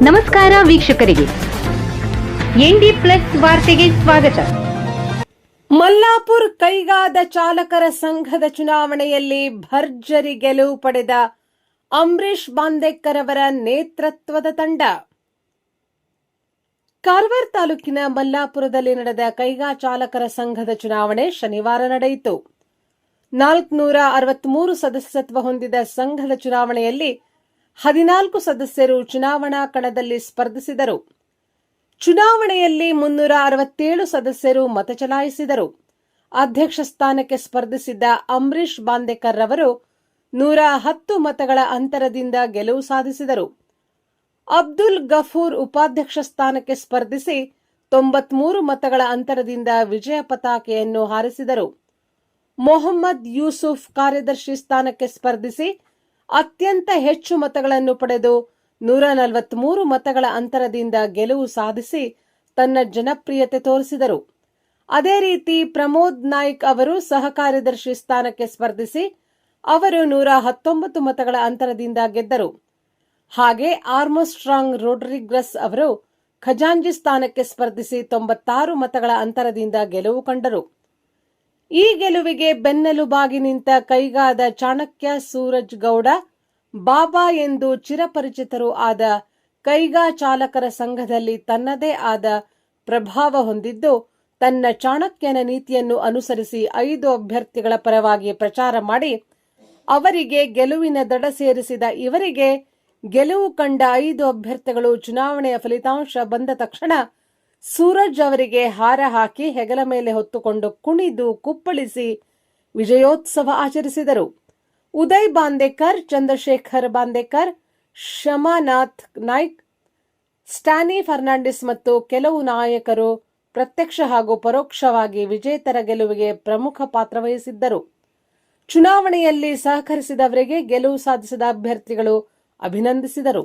ನಮಸ್ಕಾರ ವೀಕ್ಷಕರಿಗೆ. ND plus ವಾರ್ತೆಗೆ ಸ್ವಾಗತ. ಮಲ್ಲಾಪುರ್ ಕೈಗಾದ ಚಾಲಕರ ಸಂಘದ ಚುನಾವಣೆಯಲ್ಲಿ ಭರ್ಜರಿ ಗೆಲುವು ಪಡೆದ ಅಂಬರೀಶ್ ಬಾಂದೇಕರ್ ಅವರ ನೇತೃತ್ವದ ತಂಡ. ಕಾರವಾರ ತಾಲೂಕಿನ ಮಲ್ಲಾಪುರದಲ್ಲಿ ನಡೆದ ಕೈಗಾ ಚಾಲಕರ ಸಂಘದ ಚುನಾವಣೆ ಶನಿವಾರ ನಡೆಯಿತು. ನಾಲ್ಕುನೂರ ಅರವತ್ಮೂರು ಸದಸ್ಯತ್ವ ಹೊಂದಿದ ಸಂಘದ ಚುನಾವಣೆಯಲ್ಲಿ ಹದಿನಾಲ್ಕು ಸದಸ್ಯರು ಚುನಾವಣಾ ಕಣದಲ್ಲಿ ಸ್ಪರ್ಧಿಸಿದರು. ಚುನಾವಣೆಯಲ್ಲಿ ಮುನ್ನೂರ ಅರವತ್ತೇಳು ಸದಸ್ಯರು ಮತ ಚಲಾಯಿಸಿದರು. ಅಧ್ಯಕ್ಷ ಸ್ಥಾನಕ್ಕೆ ಸ್ಪರ್ಧಿಸಿದ್ದ ಅಂಬರೀಶ್ ಬಾಂದೇಕರ್ ರವರು ನೂರ ಹತ್ತು ಮತಗಳ ಅಂತರದಿಂದ ಗೆಲುವು ಸಾಧಿಸಿದರು. ಅಬ್ದುಲ್ ಗಫೂರ್ ಉಪಾಧ್ಯಕ್ಷ ಸ್ಥಾನಕ್ಕೆ ಸ್ಪರ್ಧಿಸಿ ತೊಂಬತ್ಮೂರು ಮತಗಳ ಅಂತರದಿಂದ ವಿಜಯ ಪತಾಕೆಯನ್ನು ಹಾರಿಸಿದರು. ಮೊಹಮ್ಮದ್ ಯೂಸುಫ್ ಕಾರ್ಯದರ್ಶಿ ಸ್ಥಾನಕ್ಕೆ ಸ್ಪರ್ಧಿಸಿ ಅತ್ಯಂತ ಹೆಚ್ಚು ಮತಗಳನ್ನು ಪಡೆದು ನೂರ ನಲವತ್ಮೂರು ಮತಗಳ ಅಂತರದಿಂದ ಗೆಲುವು ಸಾಧಿಸಿ ತನ್ನ ಜನಪ್ರಿಯತೆ ತೋರಿಸಿದರು. ಅದೇ ರೀತಿ ಪ್ರಮೋದ್ ನಾಯ್ಕ್ ಅವರು ಸಹ ಕಾರ್ಯದರ್ಶಿ ಸ್ಥಾನಕ್ಕೆ ಸ್ಪರ್ಧಿಸಿ ಅವರು ನೂರ ಹತ್ತೊಂಬತ್ತು ಮತಗಳ ಅಂತರದಿಂದ ಗೆದ್ದರು. ಹಾಗೆ ಆರ್ಮೋಸ್ಟ್ರಾಂಗ್ ರೋಡ್ರಿಗ್ರಸ್ ಅವರು ಖಜಾಂಜಿ ಸ್ಥಾನಕ್ಕೆ ಸ್ಪರ್ಧಿಸಿ ತೊಂಬತ್ತಾರು ಮತಗಳ ಅಂತರದಿಂದ ಗೆಲುವು ಕಂಡರು. ಈ ಗೆಲುವಿಗೆ ಬೆನ್ನೆಲುಬಾಗಿ ನಿಂತ ಕೈಗಾದ ಚಾಣಕ್ಯ ಸೂರಜ್ ಗೌಡ, ಬಾಬಾ ಎಂದು ಚಿರಪರಿಚಿತರು ಆದ ಕೈಗಾ ಚಾಲಕರ ಸಂಘದಲ್ಲಿ ತನ್ನದೇ ಆದ ಪ್ರಭಾವ ಹೊಂದಿದ್ದು, ತನ್ನ ಚಾಣಕ್ಯನ ನೀತಿಯನ್ನು ಅನುಸರಿಸಿ ಐದು ಅಭ್ಯರ್ಥಿಗಳ ಪರವಾಗಿ ಪ್ರಚಾರ ಮಾಡಿ, ಅವರಿಗೆ ಗೆಲುವಿನ ದಡ ಸೇರಿಸಿದ ಇವರಿಗೆ ಗೆಲುವು ಕಂಡ ಐದು ಅಭ್ಯರ್ಥಿಗಳು ಚುನಾವಣೆಯ ಫಲಿತಾಂಶ ಬಂದ ತಕ್ಷಣ ಸೂರಜ್ ಅವರಿಗೆ ಹಾರ ಹಾಕಿ ಹೆಗಲ ಮೇಲೆ ಹೊತ್ತುಕೊಂಡು ಕುಣಿದು ಕುಪ್ಪಳಿಸಿ ವಿಜಯೋತ್ಸವ ಆಚರಿಸಿದರು. ಉದಯ್ ಬಾಂದೇಕರ್, ಚಂದ್ರಶೇಖರ್ ಬಾಂದೇಕರ್, ಶಮಾನಾಥ್ ನಾಯ್ಕ್ ಸ್ಟ್ಯಾನಿ ಫರ್ನಾಂಡಿಸ್ ಮತ್ತು ಕೆಲವು ನಾಯಕರು ಪ್ರತ್ಯಕ್ಷ ಹಾಗೂ ಪರೋಕ್ಷವಾಗಿ ವಿಜೇತರ ಗೆಲುವಿಗೆ ಪ್ರಮುಖ ಪಾತ್ರ ವಹಿಸಿದ್ದರು. ಚುನಾವಣೆಯಲ್ಲಿ ಸಹಕರಿಸಿದವರಿಗೆ ಗೆಲುವು ಸಾಧಿಸಿದ ಅಭ್ಯರ್ಥಿಗಳು ಅಭಿನಂದಿಸಿದರು.